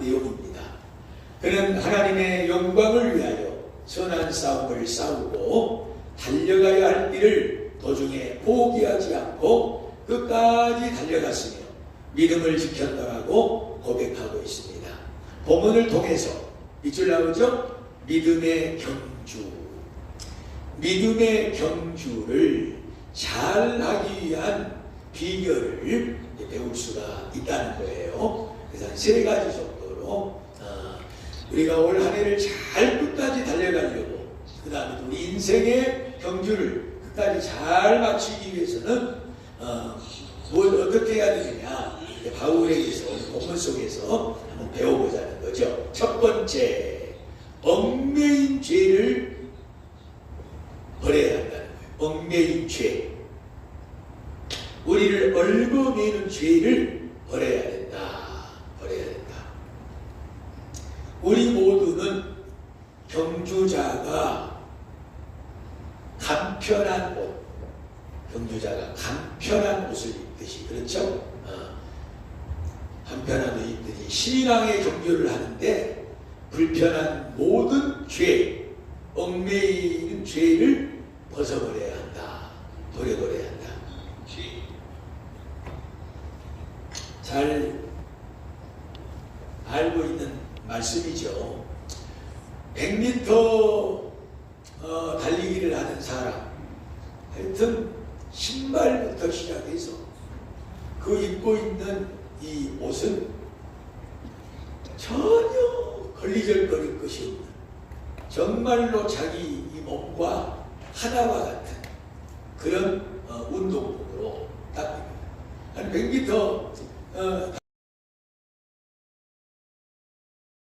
내용입니다. 그는 하나님의 영광을 위하여 선한 싸움을 싸우고 달려가야 할 길을 도중에 포기하지 않고 끝까지 달려갔으며 믿음을 지켰다라고 고백하고 있습니다. 본문을 통해서 이줄 나오죠? 믿음의 경주. 믿음의 경주를 잘 하기 위한 비결을 배울 수가 있다는 거예요. 그래서 한세 가지 정 어, 우리가 올 한 해를 잘 끝까지 달려가려고 그 다음에 우리 인생의 경주를 끝까지 잘 마치기 위해서는 어, 뭘 어떻게 해야 되느냐 바울에게서 본문 속에서 한번 배워보자는 거죠. 첫 번째 얽매인 죄를 버려야 한다는 거예요. 얽매인 죄. 우리를 얽어매는 죄를 버려야 된다. 버려야 된다. 우리 모두는 경주자가 간편한 옷, 경주자가 간편한 옷을 입듯이 그렇죠? 어, 간편한 옷을 입듯이 신앙의 경주를 하는데 불편한 모든 죄, 얽매이는 죄를 벗어버려야 한다. 버려버려야 한다. 잘 알고 있는 말씀이죠. 100m 어, 달리기를 하는 사람, 하여튼 신발부터 시작해서 그 입고 있는 이 옷은 전혀 걸리적거릴 것이 없는 정말로 자기 이 몸과 하나와 같은 그런 어, 운동복으로 딱한 100m 어,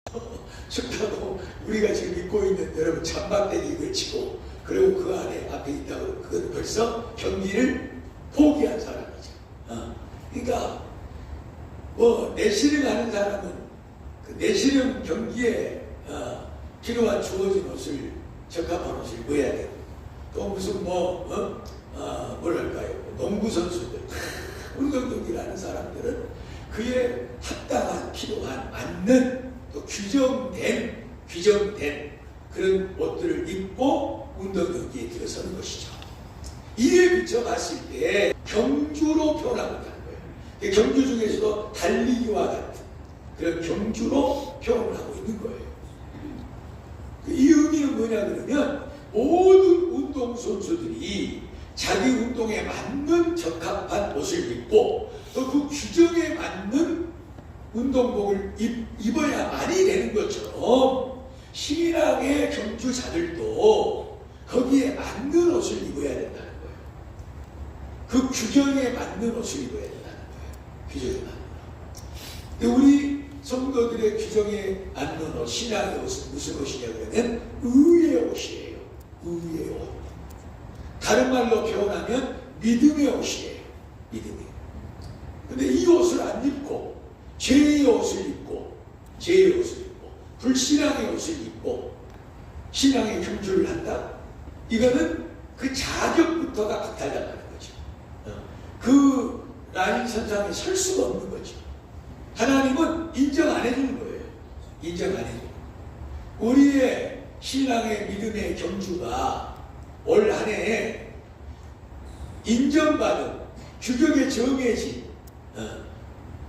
춥다고 우리가 지금 입고 있는 여러분 찬박대기 걸치고 그리고 그 안에 앞에 있다고 그건 벌써 경기를 포기한 사람이죠. 어. 그러니까 뭐 내실을 하는 사람은 그 내실형 경기에 어, 필요한 주어진 옷을 적합한 옷을 입어야 되고 또 무슨 뭐 어? 어, 뭐랄까요 농구 선수들 운동 경기를 하는 사람들은 그에 합당한 필요한 맞는 또 규정된 규정된 그런 옷들을 입고 운동 경기에 들어서는 것이죠. 이에 비춰봤을 때 경주로 표현하고 있다는 거예요. 그 경주 중에서도 달리기와 같은 그런 경주로 표현을 하고 있는 거예요. 이 의미는 뭐냐 그러면 모든 운동 선수들이 자기 운동에 맞는 적합한 옷을 입고 또 그 규정에 맞는 운동복을 입, 입어야만이 되는 것처럼 신앙의 경주자들도 거기에 맞는 옷을 입어야 된다는 거예요. 그 규정에 맞는 옷을 입어야 된다는 거예요. 규정에 맞는 옷. 근데 우리 성도들의 규정에 맞는 옷, 신앙의 옷은 무슨 옷이냐면 의의 옷이에요. 의의 옷. 다른 말로 표현하면 믿음의 옷이에요. 믿음의 옷. 근데 이 옷을 안 입고 죄의 옷을 입고 죄의 옷을 입고 불신앙의 옷을 입고 신앙의 경주를 한다? 이거는 그 자격부터가 박탈당하는 거죠. 어. 그 라인 선상에 설 수가 없는 거죠. 하나님은 인정 안 해주는 거예요. 인정 안 해주는 거예요. 우리의 신앙의 믿음의 경주가 올 한 해에 인정받은 규격에 정해진 어,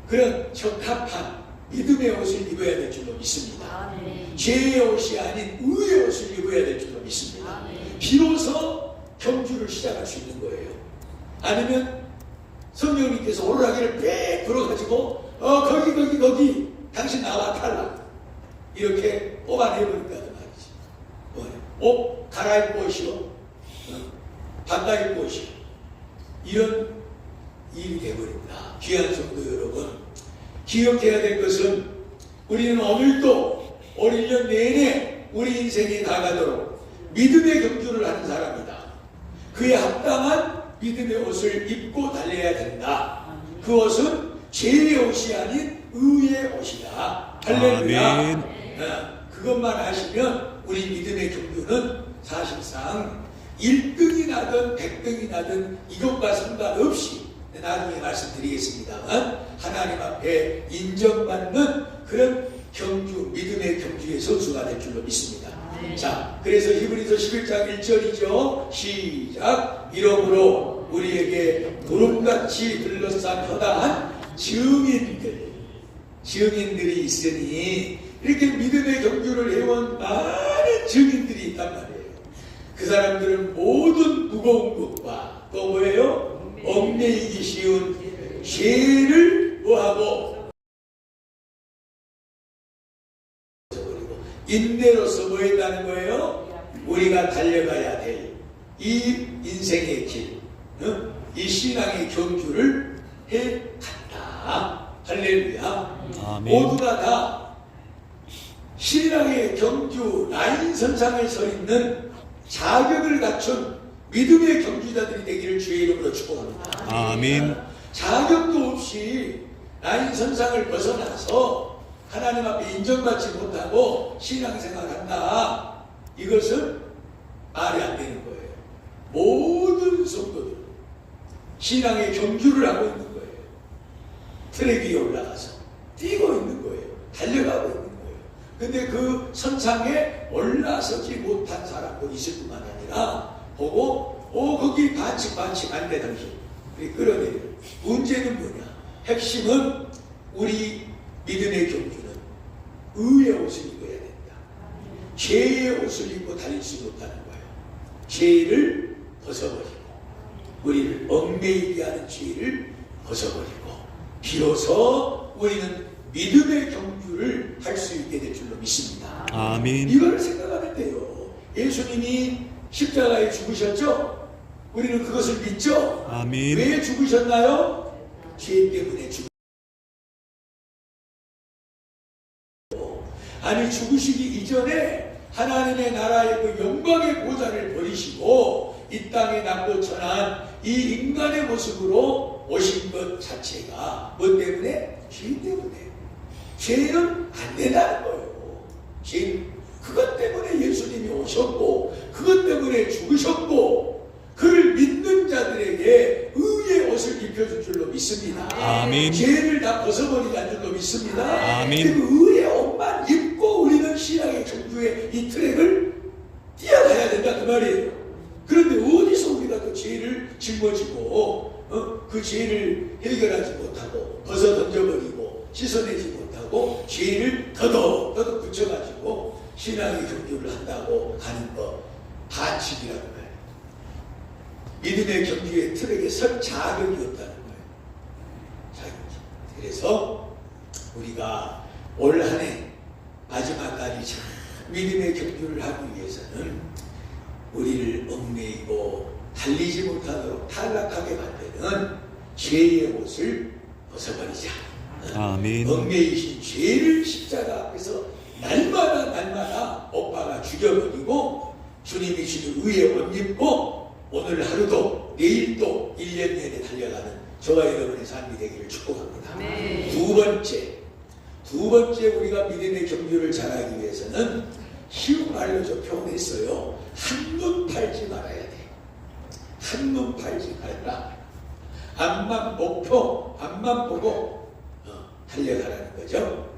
그런 적합한 믿음의 옷을 입어야 될 줄로 믿습니다. 아멘. 죄의 옷이 아닌 의의 옷을 입어야 될 줄로 믿습니다. 아멘. 비로소 경주를 시작할 수 있는 거예요. 아니면 성령님께서 오르라기를 빽 불어가지고 어 거기 거기 거기 당신 나와 탈락 이렇게 뽑아내버린다는 말이지. 뭐예요? 옷 갈아입고 오시오. 입고 오시오. 이런 일이 되어버립니다. 귀한 성도 여러분, 기억해야 될 것은 우리는 오늘도 올 1년 내내 우리 인생이 나가도록 믿음의 경주를 하는 사람이다. 그에 합당한 믿음의 옷을 입고 달려야 된다. 그 옷은 죄의 옷이 아닌 의의 옷이다. 할렐루야. 아멘. 어, 그것만 아시면 우리 믿음의 경주는 사실상 1등이 나든 100등이 나든 이것과 상관없이 나중에 말씀드리겠습니다만 하나님 앞에 인정받는 그런 역사가 될 줄로 믿습니다. 자, 그래서 히브리서 11장 1절이죠. 시작. 이러므로 우리에게 구름같이 둘러싼 허다한 증인들, 증인들이 있으니 이렇게 믿음의 경주를 해온 많은 증인들이 있단 말이에요. 그 사람들은 모든 무거운 것과 또 뭐예요? 얽매이기 쉬운 죄를 뭐하고 버리고 인내로서 뭐 했다는 거예요? 우리가 달려가야 될 이 인생의 길, 어? 이 신앙의 경주를 해 간다. 할렐루야. 아멘. 모두가 다 신앙의 경주 라인 선상에 서 있는 자격을 갖춘 믿음의 경주자들이 되기를 주의 이름으로 축복합니다. 아멘. 자격도 없이 라인 선상을 벗어나서 하나님 앞에 인정받지 못하고 신앙생활한다. 이것은 말이 안 되는 거예요. 모든 성도들 신앙의 경주를 하고 있는 거예요. 트랙 위에 올라가서 뛰고 있는 거예요. 달려가고 있는 거예요. 근데 그 선상에 올라서지 못한 사람도 있을 뿐만 아니라 보고 오 거기 반칙 반칙 당신. 우리 끌어내려 문제는 뭐냐? 핵심은 우리 믿음의 경주는 의의 옷을 입어야 된다. 죄의 옷을 입고 다닐 수 못하는 거예요. 죄를 벗어버리고 우리를 얽매이게 하는 죄를 벗어버리고 비로소 우리는 믿음의 경주를 할 수 있게 될 줄로 믿습니다. 아멘. 이거를 생각하면 돼요. 예수님이 십자가에 죽으셨죠? 우리는 그것을 믿죠? 아멘. 왜 죽으셨나요? 죄 때문에 죽 아니 죽으시기 이전에 하나님의 나라의 그 영광의 보좌를 버리시고 이 땅에 남고천한 이 인간의 모습으로 오신 것 자체가 뭐 때문에? 죄 때문에 죄는 안 된다는 거예요 죄 그것 때문에 예수님이 오셨고 그것 때문에 죽으셨고 그를 믿는 자들에게 의의 옷을 입혀줄 줄로 믿습니다 아멘. 죄를 다 벗어버리게 한 줄로 믿습니다. 아멘. 그 의의 옷만 입고 우리는 신앙의 경주의 이 트랙을 뛰어가야 된다 그 말이에요. 그런데 어디서 우리가 그 죄를 짊어지고 어? 그 죄를 해결하지 못하고 벗어 던져버리고 씻어내지 못하고 죄를 더덕 더덕 붙여가지고 신앙의 경주를 한다고 하는 거 반칙이라고 말해요. 믿음의 경주의 트랙에 설 자격이 없다는 거예요. 자격이. 그래서 우리가 올 한 해 마지막 날이 참 믿음의 경주를 하기 위해서는 우리를 얽매이고 달리지 못하도록 탈락하게 만드는 죄의 옷을 벗어버리자. 아멘. 얽매이신 죄를 십자가 앞에서 날마다 날마다 오빠가 죽여버리고 주님이 주는 의의 옷 입고 오늘 하루도 내일도 1년 내내 달려가는 저와 여러분의 삶이 되기를 축복합니다. 네. 두 번째, 두 번째 우리가 믿음의 경주를 잘하기 위해서는 쉬운 말로 저 표현했어요. 한눈 팔지 말아야 돼. 한눈 팔지 말라. 앞만 목표, 앞만 보고 어, 달려가라는 거죠.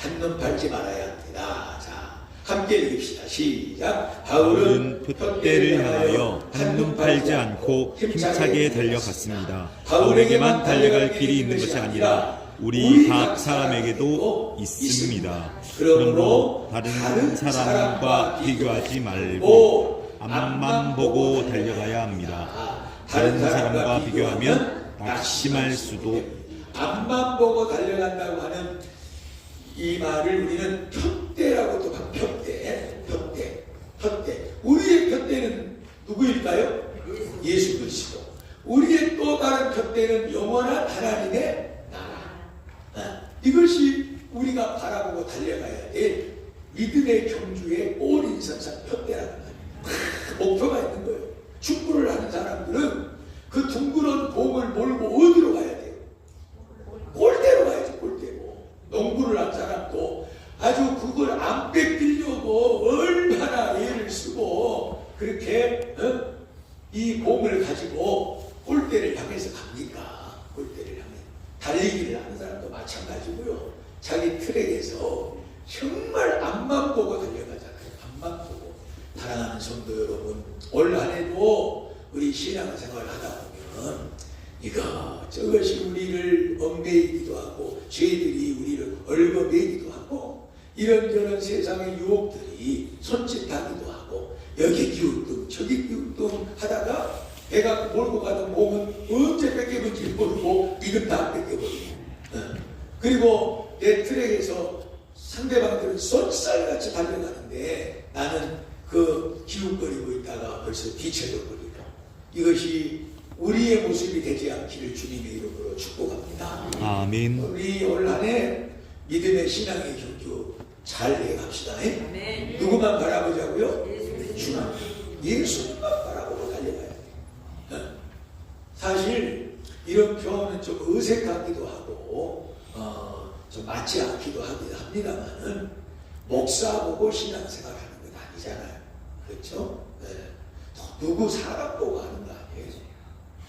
한눈 팔지 말아야 합니다. 자, 함께 읽읍시다. 시작. 바울은 푯대를 향하여 한눈 팔지 않고 힘차게 달려갔습니다. 바울에게만 달려갈 길이 있는 것이 아니라 우리 각 사람에게도 있습니다. 그러므로 다른 사람과 비교하지 말고 앞만 보고 달려가야 합니다. 다른 사람과 비교하면 낙심할 수도 앞만 보고 달려간다고 하는 이 말을 우리는 푯대라고 또 봐. 푯대, 푯대, 푯대. 우리의 푯대는 누구일까요? 예수 그리스도. 우리의 또 다른 푯대는 영원한 하나님의 나라. 아, 이것이 우리가 바라보고 달려가야 될 믿음의 경주의 올인선상 푯대라는 말이에요. 목표가 있는 거예요. 축구를 하는 사람들은 그둥그런 공을 몰고 어디로 가야 돼요? 골대로 가야지 골대로 농구를 한 사람도 아주 그걸 안 뺏기려고 얼마나 애를 쓰고 그렇게 어? 이 공을 가지고 골대를 향해서 갑니까 골대를 향해 달리기를 하는 사람도 마찬가지고요 자기 트랙에서 정말 앞만 보고 달려가잖아요. 앞만 보고. 사랑하는 성도 여러분, 올 한해도 우리 신앙생활 하다 보면 이거 저것이 우리를 얽매이기도 하고 죄들이 우리를 얽어매이기도 하고 이런저런 세상의 유혹들이 손짓하기도 하고 여기 기웃뚱 저기 기웃뚱 하다가 배가 몰고 가던 몸은 언제 뺏겨본지 모르고 이건 다 뺏겨버리고 어. 그리고 내 트랙에서 상대방들은 쏜살같이 달려가는데 나는 그 기웃거리고 있다가 벌써 뒤쳐져 버리고 이것이 우리의 모습이 되지 않기를 주님의 이름으로 축복합니다. 아멘. 우리 올 한해 믿음의 신앙의 경주 잘 해갑시다. 예? 아멘. 누구만 바라보자고요? 주만 예수님만 바라보고 달려가야 돼. 어? 사실 이런 표현은 좀 어색하기도 하고 어, 좀 맞지 않기도 하기도 합니다만은 목사 보고 신앙생활 하는 건 아니잖아요. 그렇죠? 네. 누구 사람 보고 하는 거 아니에요.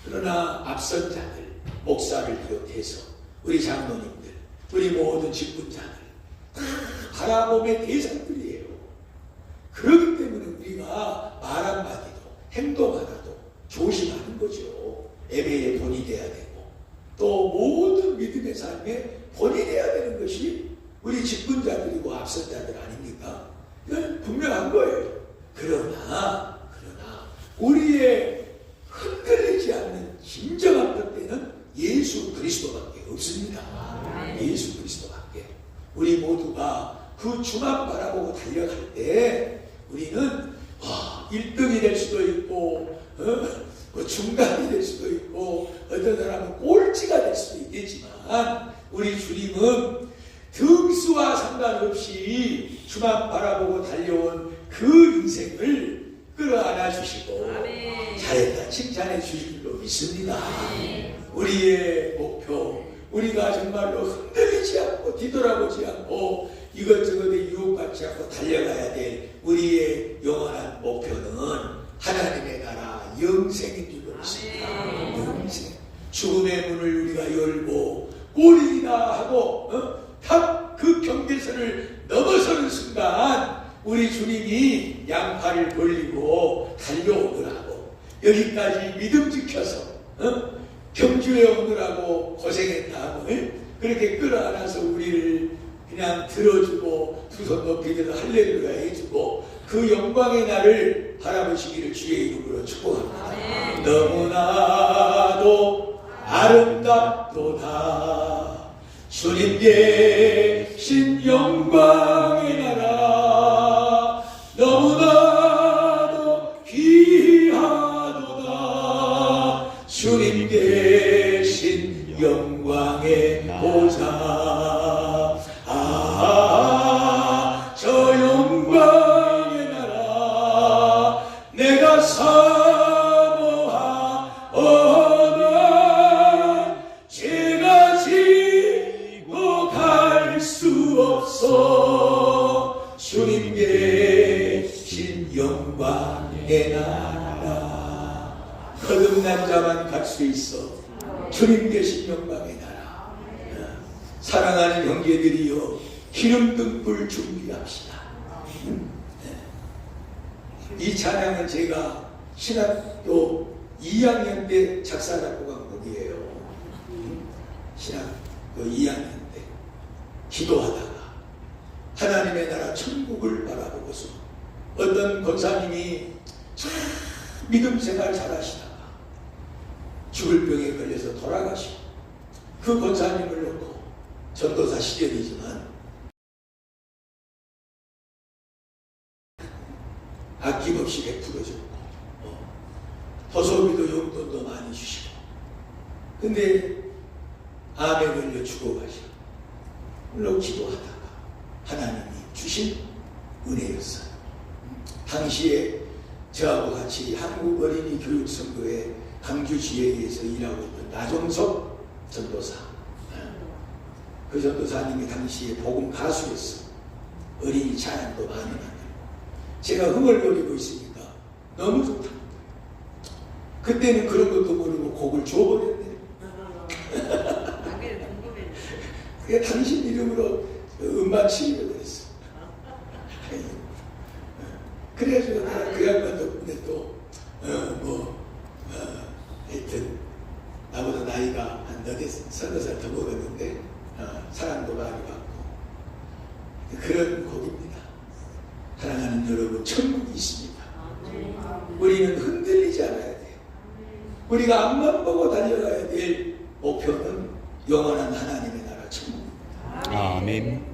그러나 앞선 자들, 목사를 비롯해서 우리 장로님들, 우리 모든 직분자들 다 바라봄의 대상들이에요. 그렇기 때문에 우리가 말 한마디도 행동 하나도 조심하는 거죠. 예배의 본이 돼야 되고 또 모든 믿음의 삶에 본이 돼야 되는 것이 우리 직분자들이고 앞선 자들 아닙니까? 이건 분명한 거예요. 그러나 그러나 우리의 흔들리지 않는 진정한 뜻대는 예수 그리스도밖에 없습니다. 예수 그리스도밖에. 우리 모두가 그 주만 바라보고 달려갈 때 우리는 와, 1등이 될 수도 있고 어? 뭐 중간이 될 수도 있고 어떤 사람은 꼴찌가 될 수도 있겠지만 우리 주님은 등수와 상관없이 주만 바라보고 달려온 그 인생을 끌어안아 주시고 아멘. 잘했다 칭찬해 주실 줄로 믿습니다. 우리의 목표, 우리가 정말로 흔들리지 않고 뒤돌아보지 않고 이것저것에 유혹받지 않고 달려가야 될 우리의 영원한 목표는 하나님의 나라 영생인 줄로 믿습니다. 영생. 죽음의 문을 우리가 열고 꼬리다 하고 어? 탁그 경계선을 넘어서는 순간 우리 주님이 양팔을 벌리고 달려오더라고 여기까지 믿음 지켜서 어? 경주에 오느라고 고생했다 하고 예? 그렇게 끌어안아서 우리를 그냥 들어주고 두 손 높이 들어 할렐루야 해주고 그 영광의 날을 바라보시기를 주의 이름으로 축복합니다. 아멘. 너무나도 아름답도다 주님 계신 영광의 나라 하나님의 나라 천국을 바라보고서 어떤 권사님이 참 믿음 생활 잘하시다가 죽을 병에 걸려서 돌아가시고 그 권사님을 놓고 전도사 시절이지만 아낌없이 베풀어줬고 어, 도소비도 용돈도 많이 주시고 근데 암에 걸려 죽어가시고 물론 기도하다가 하나님이 주신 은혜였어요 당시에 저하고 같이 한국 어린이 교육선교회 강주지회에서 일하고 있던 나종석 전도사 그 전도사님이 당시에 복음 가수였어 어린이 찬양도 많이 만들고 제가 흥얼거리고 있으니까 너무 좋다. 그때는 그런 것도 모르고 곡을 줘버렸네. 안 그래도 궁금해. 그게 당신 이름으로 음반 치기로 그랬어. 그런 곡입니다. 사랑하는 여러분, 천국이 있습니다. 우리는 흔들리지 않아야 돼요. 우리가 앞만 보고 달려가야 될 목표는 영원한 하나님의 나라 천국입니다. 아멘.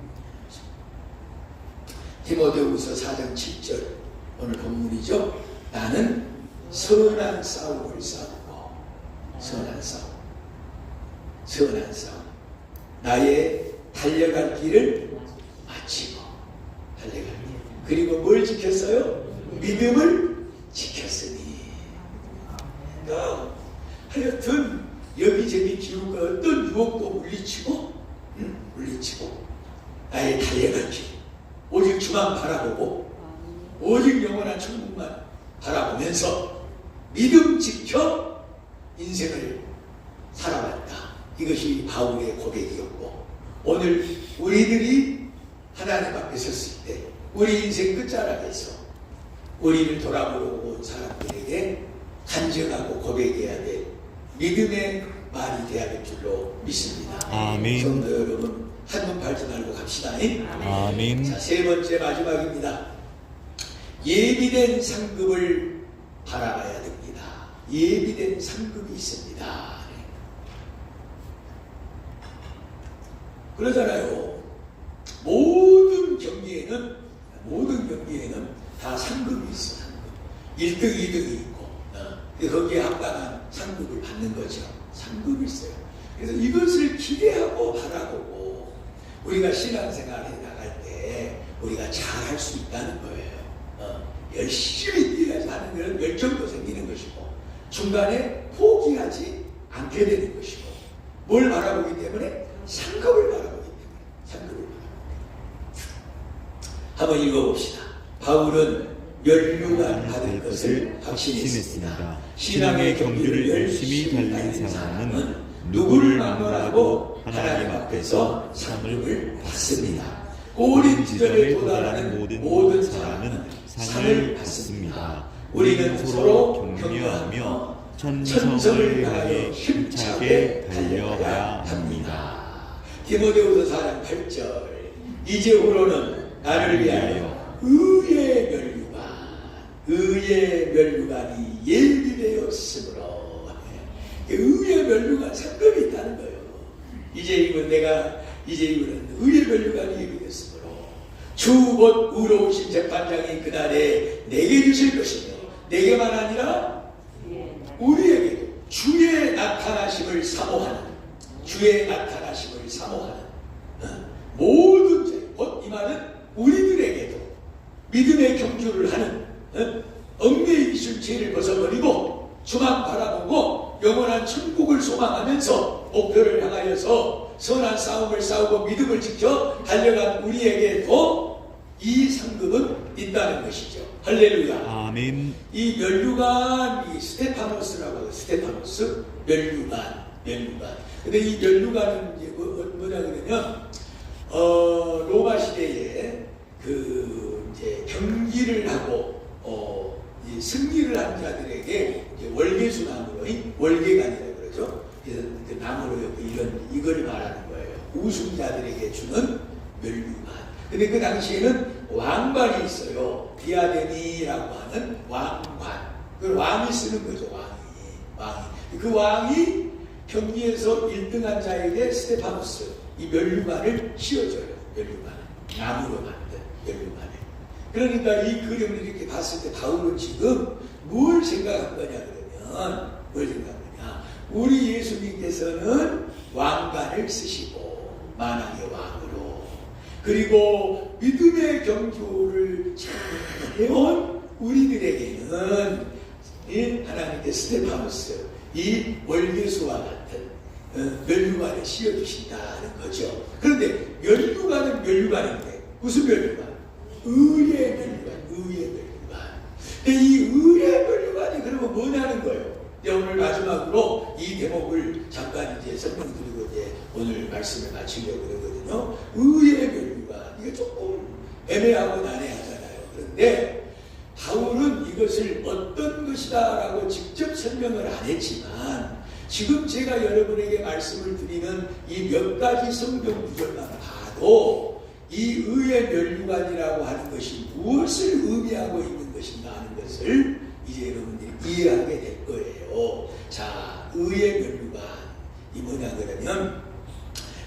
디모데후서 4장 7절 오늘 본문이죠. 나는 선한 싸움을 싸우고 선한 싸움 선한 싸움 나의 달려갈 길을 마치고 달려갈 길 그리고 뭘 지켰어요? 믿음을 지켰으니 그러니까 하여튼 여기저기 기운과 어떤 유혹도 물리치고 음, 물리치고 나의 길 오직 주만 바라보고 오직 영원한 천국만 바라보면서 믿음 지켜 인생을 살아왔다. 이것이 바울의 고백이었고 오늘 우리들이 하나님 앞에 섰을 때 우리 인생 끝자락에서 우리를 돌아보고 온 사람들에게 간증하고 고백해야 될 믿음의 말이 되어야 될 줄로 믿습니다. 아멘. 성도 여러분 한눈 팔지 말고 갑시다. 아멘. 자, 세 번째 마지막입니다. 예비된 상급을 바라봐야 됩니다. 예비된 상급이 있습니다. 그러잖아요. 모든 경기에는 모든 경기에는 다 상급이 있어. 상급. 1등, 2등이 있고 어, 거기에 합당한 상급을 받는 거죠. 상급이 있어요. 그래서 이것을 기대하고 바라보고 우리가 신앙생활에 나갈 때 우리가 잘 할 수 있다는 거예요. 어, 열심히 뛰어야지 하는 그런 열정도 생기는 것이고 중간에 포기하지 않게 되는 것이고 뭘 바라보기 때문에 상급을 바라보기 때문에 상급을 바라보기 때문에 한번 읽어봅시다. 바울은 연류관 받을 것을 확신했습니다. 신앙의 경주를 열심히 달린 사람은 누구를 막론하고 하나님 앞에서 상급을 받습니다. 꼬린 지점에 도달하는 모든 사람은 상을 받습니다. 우리는 서로 격려하며 천성을 다하여 힘차게 달려가야 합니다. 디모데후서 4장 8절 이제후로는 나를 위하여 의의 멸류관 의의 멸류관이 예비되었으므로 의의 멸류관 상급이 있다는 거예요. 이제 이건 내가 이제 이거는 의의 멸류관이 예비됐으므로 주곧 의로우신 재판장이 그날에 내게 주실 것이며 내게만 아니라 우리에게도 주의 나타나심을 사모하는 주의 나타나심을 사모하는 어, 모든 자, 곧 이 말은 우리들에게도 믿음의 경주를 하는 어, 얽매이 기술 죄를 벗어버리고 주만 바라보고 영원한 천국을 소망하면서 목표를 향하여서 선한 싸움을 싸우고 믿음을 지켜 달려간 우리에게도 이 상급은 있다는 것이죠. 할렐루야. 아멘. 이 멸류관 이 스테파노스라고 해요. 스테파노스 멸류관 멸류관. 근데 이 멸류관은 이제 뭐, 뭐- 뭐냐 그러면 어 로마 시대에 그 이제 경기를 하고 승리를 한 자들에게 이제 월계수 나무로 이 월계관이라고 그러죠. 그래서 그 나무로 이런 이걸 말하는 거예요. 우승자들에게 주는 멸류관. 근데 그 당시에는 왕관이 있어요. 디아데미라고 하는 왕관. 그 왕이 쓰는 거죠, 왕이. 왕이. 그 왕이 경기에서 1등한 자에게 스테파노스, 이 멸류관을 씌워줘요. 멸류관. 나무로 만든 멸류관을. 그러니까 이 그림을 이렇게 봤을 때 바울은 지금 뭘 생각한 거냐 그러면 뭘 생각하냐. 우리 예수님께서는 왕관을 쓰시고 만왕의 왕으로 그리고 믿음의 경주를 잘 해온 우리들에게는 이 하나님께 스테파노스 이 월계수와 같은 어, 멸류관을 씌워주신다는 거죠. 그런데 멸류관은 멸류관인데 무슨 멸류관? 의의 멸류관, 의의 멸류관. 근데 이 의의 멸류관이 그러면 뭐냐는 거예요. 이제 오늘 마지막으로 이 대목을 잠깐 이제 설명드리고 이제 오늘 말씀을 마치려고 그러거든요. 의의 멸류관. 이게 조금 애매하고 난해하잖아요. 그런데 바울은 이것을 어떤 것이다라고 직접 설명을 안 했지만 지금 제가 여러분에게 말씀을 드리는 이 몇 가지 성경 구절만 봐도 이 의의 멸류관이라고 하는 것이 무엇을 의미하고 있는 것인가 하는 것을 이제 여러분들이 이해하게 될 거예요. 자, 의의 멸류관 이 뭐냐 그러면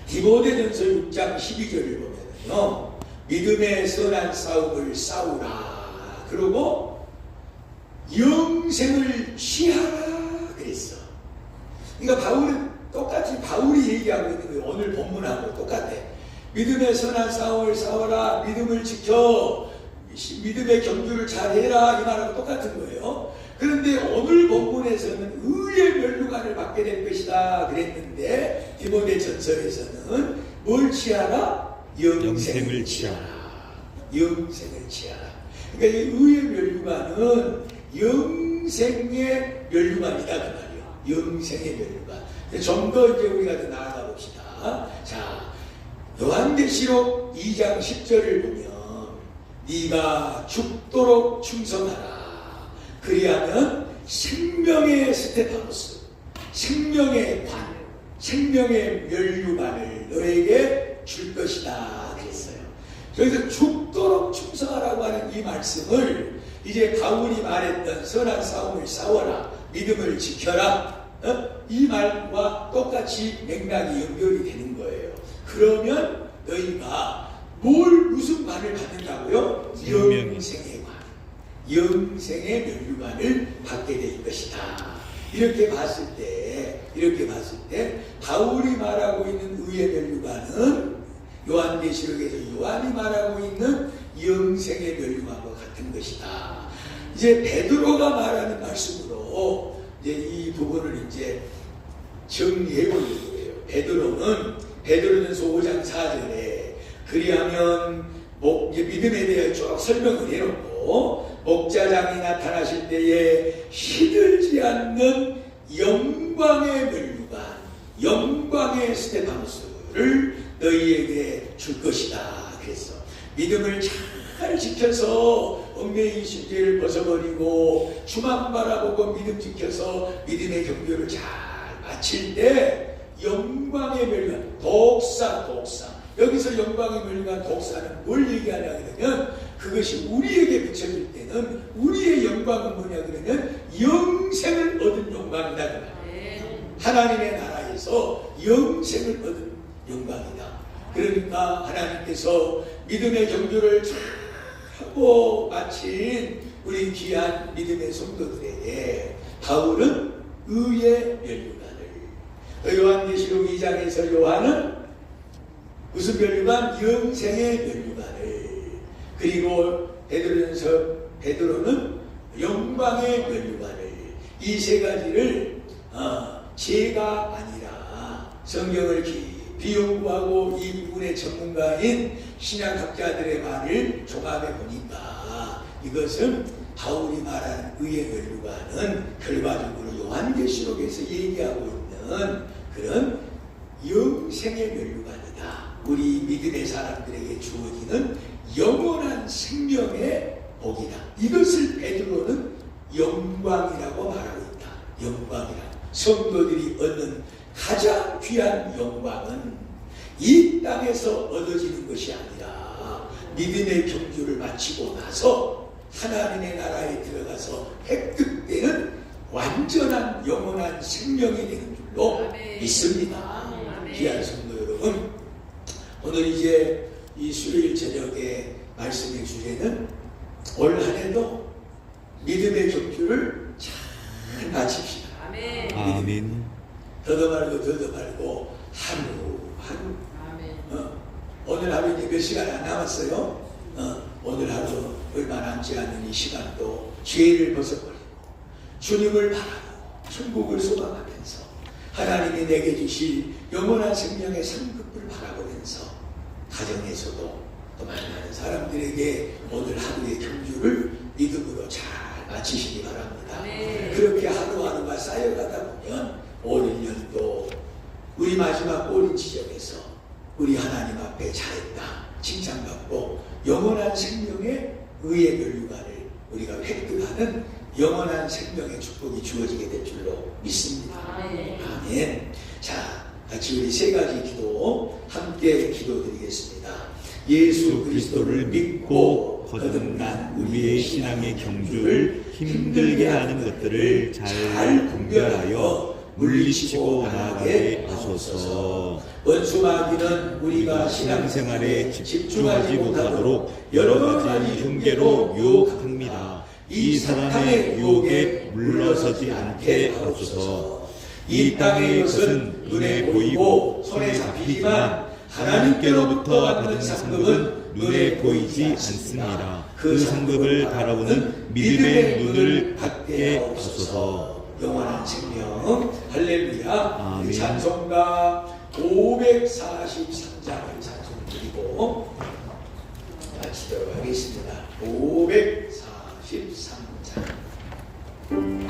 디모데전서 6장 12절을 보면요. 믿음의 선한 싸움을 싸우라. 그러고 영생을 취하라 그랬어. 그러니까 바울은 똑같이 바울이 얘기하고 있는 거예요. 오늘 본문하고 똑같아. 믿음의 선한 싸움을 싸워라. 믿음을 지켜. 믿음의 경주를 잘해라. 이 말하고 똑같은 거예요. 그런데 오늘 본문에서는 의의 멸류관을 받게 될 것이다. 그랬는데 디모데 전서에서는 뭘 취하라? 영생을 취하라. 영생을 취하라. 그러니까 이 의의 멸류관은 영생의 멸류관이다 그 말이에요. 영생의 멸류관. 좀 더 이제 우리가 더 나아가 봅시다. 자, 요한계시록 2장 10절을 보면 네가 죽도록 충성하라. 그리하면 생명의 스테파노스, 생명의 관, 생명의 멸류관을 너에게 줄 것이다. 그랬어요. 그래서 죽도록 충성하라고 하는 이 말씀을 이제 바울이 말했던 선한 싸움을 싸워라. 믿음을 지켜라. 어? 이 말과 똑같이 맥락이 연결이 되는. 그러면 너희가 뭘 무슨 관을 받는다고요? 영생의 관, 영생의 멸류관을 받게 될 것이다. 이렇게 봤을 때, 이렇게 봤을 때 바울이 말하고 있는 의의 멸류관은 요한계시록에서 요한이 말하고 있는 영생의 멸류관과 같은 것이다. 이제 베드로가 말하는 말씀으로 이제 이 부분을 이제 정리해 보는 거예요. 베드로는 베드로전서 5장 4절에 그리하면 목, 믿음에 대해 쭉 설명을 해놓고 목자장이 나타나실 때에 시들지 않는 영광의 멸류관, 영광의 스테파노스를 너희에게 줄 것이다. 그랬어. 믿음을 잘 지켜서 얽매인 신제를 벗어버리고 주만 바라보고 믿음 지켜서 믿음의 경주를 잘 마칠 때 영광의 멸류관 독사 독사 여기서 영광의 멸류관 독사는 뭘 얘기하냐 그러면 그것이 우리에게 붙여질 때는 우리의 영광은 뭐냐 그러면 영생을 얻은 영광이다 그 말이에요. 하나님의 나라에서 영생을 얻은 영광이다. 그러니까 하나님께서 믿음의 경주를 잘 하고 마친 우리 귀한 믿음의 성도들에게 바울은 의의 멸류관을 요한계시록 2장에서 요한은 무슨 멸류관? 영생의 멸류관을 그리고 베드로전서 베드로는 영광의 멸류관을 이 세 가지를 어, 제가 아니라 성경을 깊이 연구하고 이 부분의 전문가인 신약학자들의 말을 종합해 보니까 이것은 바울이 말하는 의의 멸류관은 결과적으로 요한계시록에서 얘기하고 있는 그런 영생의 멸류관이다. 우리 믿음의 사람들에게 주어지는 영원한 생명의 복이다. 이것을 베드로는 영광이라고 말하고 있다. 영광이라. 성도들이 얻는 가장 귀한 영광은 이 땅에서 얻어지는 것이 아니라 믿음의 경주를 마치고 나서 하나님의 나라에 들어가서 획득되는 완전한 영원한 생명이 되는 믿습니다. 아멘. 귀한 성도 여러분, 오늘 이제 이 수요일 저녁에 말씀의 주제는 올 한해도 믿음의 경주를 잘 마칩시다. 아멘. 아멘. 더더 말고 더더 말고 하루 하루 아멘. 어, 오늘 하루 이제 몇 시간 안 남았어요. 어, 오늘 하루 얼마 남지 않는 이 시간도 죄를 벗어버리고 주님을 바라고 천국을 소망하면서 하나님이 내게 주실 영원한 생명의 상급을 바라보면서 가정에서도 또 만나는 사람들에게 오늘 하루의 경주를 믿음으로 잘 마치시기 바랍니다. 네. 그렇게 하루하루가 쌓여가다 보면 올 1년도 우리 마지막 꼬린 지점에서 우리 하나님 앞에 잘했다 칭찬받고 영원한 생명의 의의 멸류관을 우리가 획득하는 영원한 생명의 축복이 주어지게 될 줄로 믿습니다. 아멘. 아멘. 자, 같이 우리 세 가지 기도 함께 기도드리겠습니다. 예수 그리스도를 믿고 거듭난 우리의 신앙의 경주를 힘들게 하는 것들을 잘 분별하여 물리치고 나가게 하소서. 원수 마귀는 우리가 신앙생활에 집중하지 못하도록 여러 가지 흉계로 유혹합니다. 이 사단의 유혹에 물러서지 않게 하옵소서. 이 땅의 것은 눈에 보이고 손에 잡히지만 하나님께로부터 받은 상급은 눈에 보이지 않습니다. 그 상급을 바라보는 믿음의 눈을 받게 하소서. 영원한 생명 할렐루야 그 찬송가 543장을 찬송드리고 같이 들어가겠습니다. 5 4 till summertime.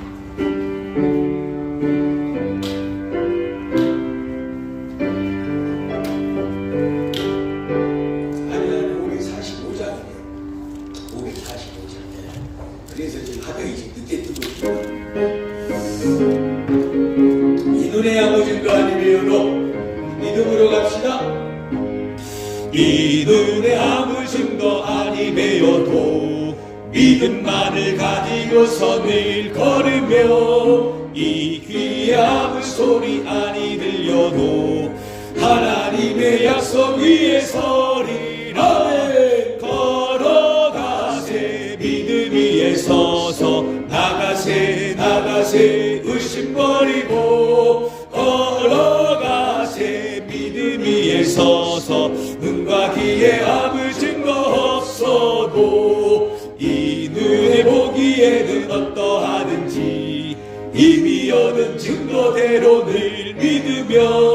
어떠하든지 이미 얻은 증거대로 늘 믿으며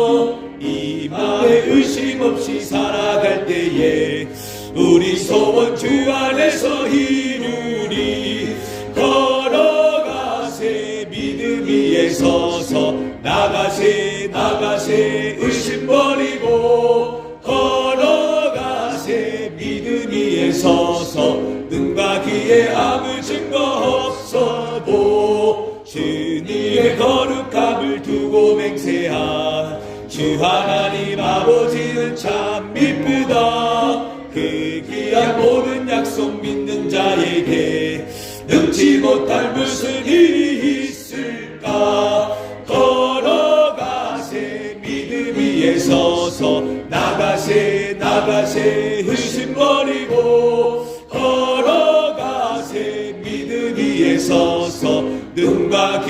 눈과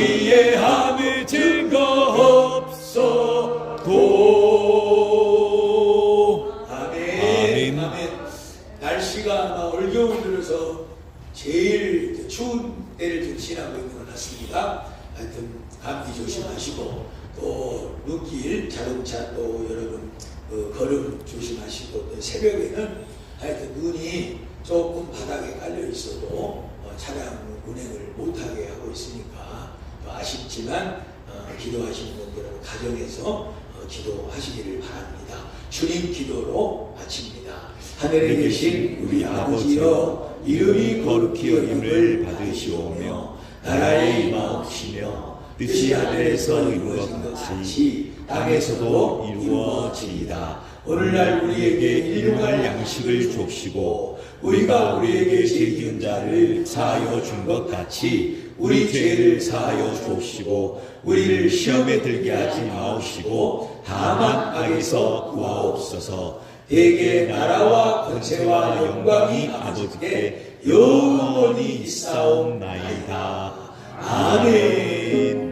이루어지이다. 오늘날 우리에게 일용할 양식을 줍시고 우리가 우리에게 죄지은 자를 사하여 준 것 같이 우리 죄를 사하여 줍시고 우리를 시험에 들게 하지 마옵시고 다만 악에서 구하옵소서. 대개 나라와 권세와 영광이 아버지께 영원히 있사옵나이다. 아멘.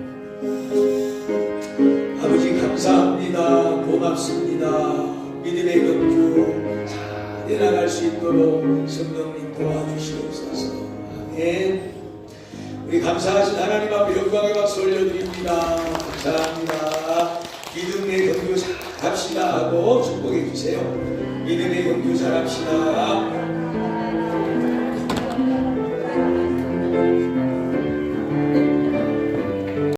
아버지 감사합니다. 고맙습니다 믿음의 경주 잘 해나갈 수 있도록 성령님 도와주시옵소서 아멘 우리 감사하신 하나님 앞에 영광의 박수 올려드립니다. 감사합니다. 믿음의 경주 잘 합시다 하고 축복해 주세요. 믿음의 경주 잘 합시다.